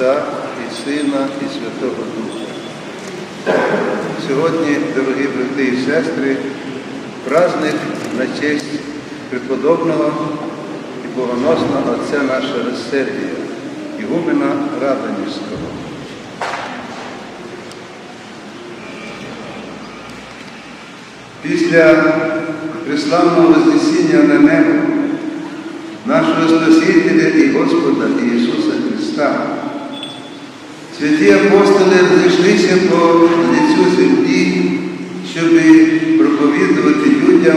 Отця і Сина, і Святого Духа. Сьогодні, дорогі брати і сестри, праздник на честь преподобного і богоносного Отця нашого Сергія, Ігумена Радонівського. Після преславного Вознесіння на небо нашого Спасителя і Господа Ісуса Христа. Святі апостоли розійшлися по лицю землі, щоб проповідувати людям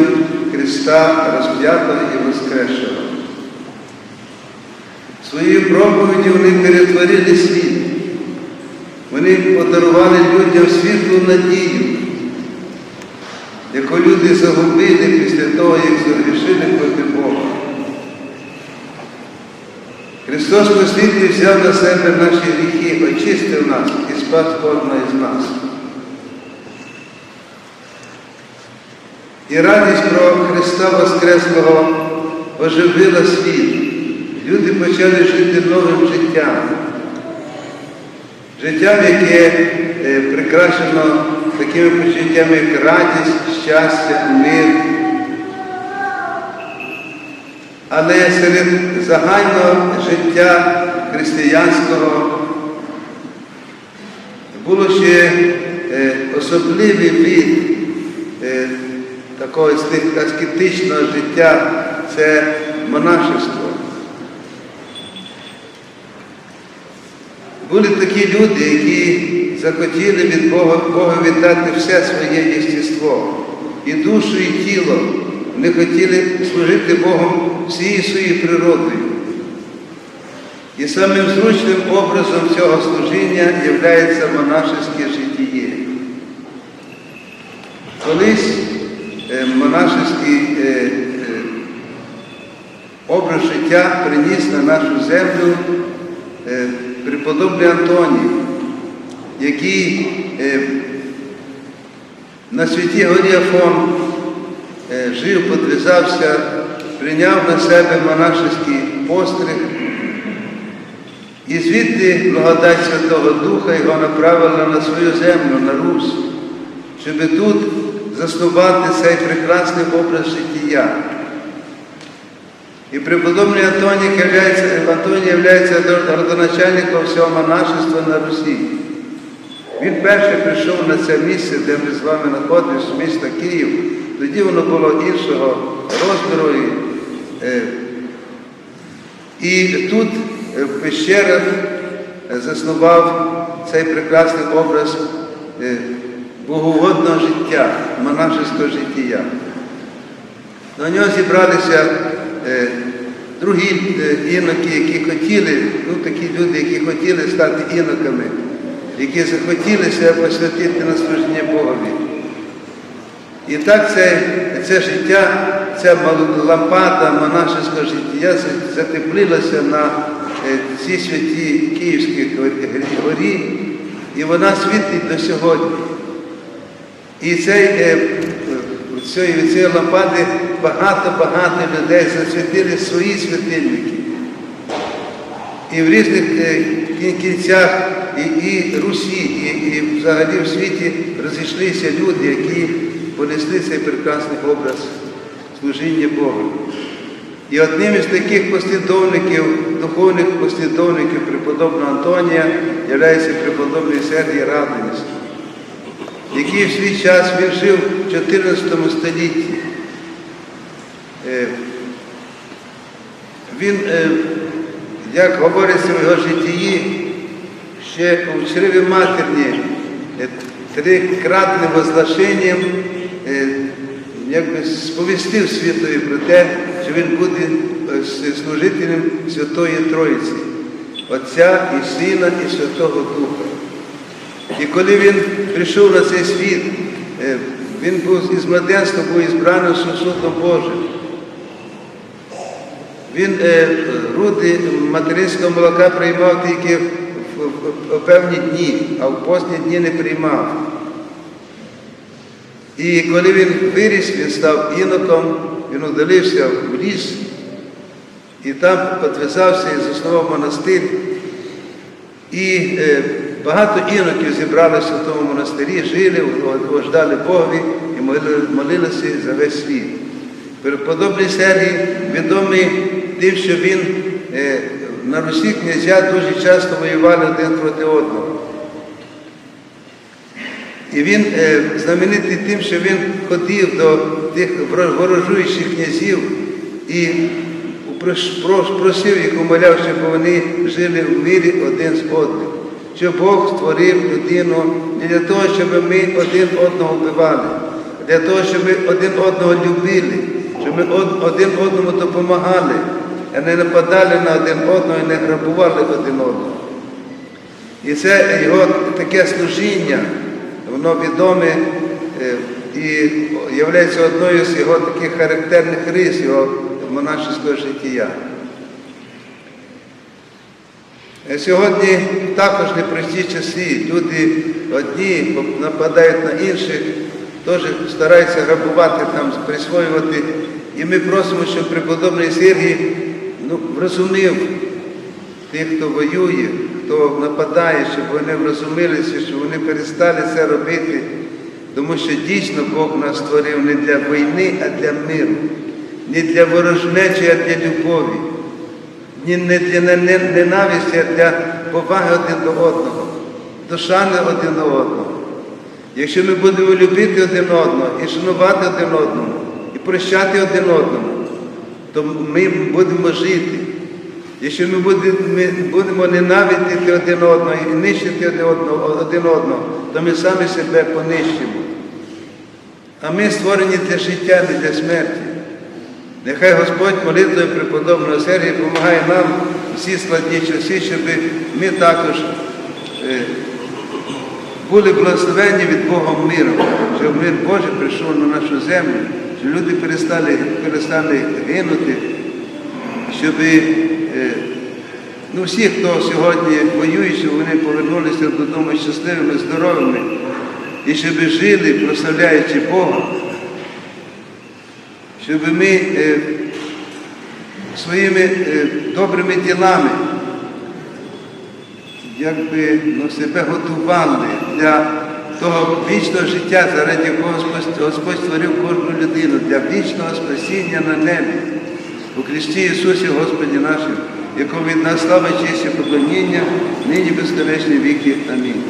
Христа розп'ятого і воскресшого. Своєю проповіді вони перетворили світ. Вони подарували людям світлу надію, яку люди загубили після того, як загрішили проти Бога. Христос Спаситель взяв на себе наші гріхи, очистив нас і спас кожного із нас. І радість про Христа Воскреслого оживила світ. Люди почали жити новим життям. Життям, яке е, прикрашено такими почуттями, як радість, щастя, мир. Але серед загального життя християнського було ще е, особливий вид е, такого аскетичного життя це монашество. Були такі люди, які захотіли від Бога, Бога віддати все своє єстество, і душу, і тіло. Вони хотіли служити Богом всією своєю природою. І самим зручним образом цього служіння є монашеське життя. Колись е, монашеський е, е, образ життя приніс на нашу землю преподобний Антоній, який на святі горі Афон е, жив, подвизався, прийняв на себе монашеський постриг. І звідти благодать Святого Духа його направила на свою землю, на Русь, щоб тут заснувати цей прекрасний образ життя. І преподобний Антоній являється родоначальником всього монашества на Русі. Він перший прийшов на це місце, де ми з вами знаходимося, місто Київ. Тоді воно було іншого розміру. І, е, тут е, в пещерах е, заснував цей прекрасний образ е, боговодного життя, монашеського життя. На нього зібралися е, другі е, іноки, які хотіли, ну такі люди, які хотіли стати іноками, які захотіли себе посвятити на служіння Богові. І так це, це життя, ця лампада монашеського життя затеплилася на е, цій святій Київській горі, і вона світить до сьогодні. І цей, е, цієї, цієї лампади багато-багато людей засвітили свої світильники. І в різних е, кінцях і, і Русі, і, і взагалі в світі розійшлися люди, які понесли цей прекрасний образ служіння Богу. І одним із таких послідовників, духовних послідовників преподобного Антонія є преподобний Сергій Радонівський, який в свій час він жив в 14 столітті. Він, як говориться в його житті, ще у чреві матерні трикратним возглашенням якби сповістив світові про те, що він буде служителем Святої Троїці, Отця і Сина, і Святого Духа. І коли він прийшов на цей світ, він був із младенства був ізбраним сусудом Божим. Він е, руди материнського молока приймав тільки в певні дні, а в постні дні не приймав. І коли він виріс, він став іноком, він удалився в ліс, і там підв'язався і заснував монастир. І е, багато іноків зібралися в тому монастирі, жили, ождали Богові і молилися за весь світ. Преподобний Сергій відомий тим, що він е, на Русі князя дуже часто воювали один проти одного. І він е, знаменитий тим, що він ходив до тих ворожуючих князів і просив їх, умоляв, щоб вони жили в мирі один з одним. Що Бог створив людину не для того, щоб ми один одного вбивали, а для того, щоб ми один одного любили, щоб ми один одному допомагали, а не нападали на один одного і не грабували один одного. І це його таке служіння, воно відоме е, і є одною з його таких характерних рис, його монашеського життя. Е, Сьогодні також непрості часи. Люди одні нападають на інших, теж стараються грабувати, там, присвоювати. І ми просимо, щоб преподобний Сергій ну, розумів тих, хто воює, хто нападає, щоб вони врозумілися, щоб вони перестали це робити, тому що дійсно Бог нас створив не для війни, а для миру, не для ворожнечі, а для любові, ні не для ненависті, а для поваги один до одного, до шани один до одного. Якщо ми будемо любити один одного і шанувати один одного, і прощати один одному, то ми будемо жити. Якщо ми будемо, ненавидіти один одного і нищити один одного, то ми самі себе понищимо. А ми створені для життя, не для смерті. Нехай Господь молитвою преподобного Сергія допомагає нам всі складні часи, щоб ми також е, були благословені від Бога миром, щоб мир Божий прийшов на нашу землю, щоб люди перестали, перестали гинути, щоб е, ну, всі, хто сьогодні воює, щоб вони повернулися додому щасливими, здоровими, і щоб жили, прославляючи Бога, щоб ми е, своїми е, добрими ділами якби ну, себе готували для того вічного життя, заради якого Господь, Господь створив кожну людину, для вічного спасіння на небі. У Христі Ісусі Господі нашим, якому від нас слава честь і поклоніння, нині безконечні віки. Амінь.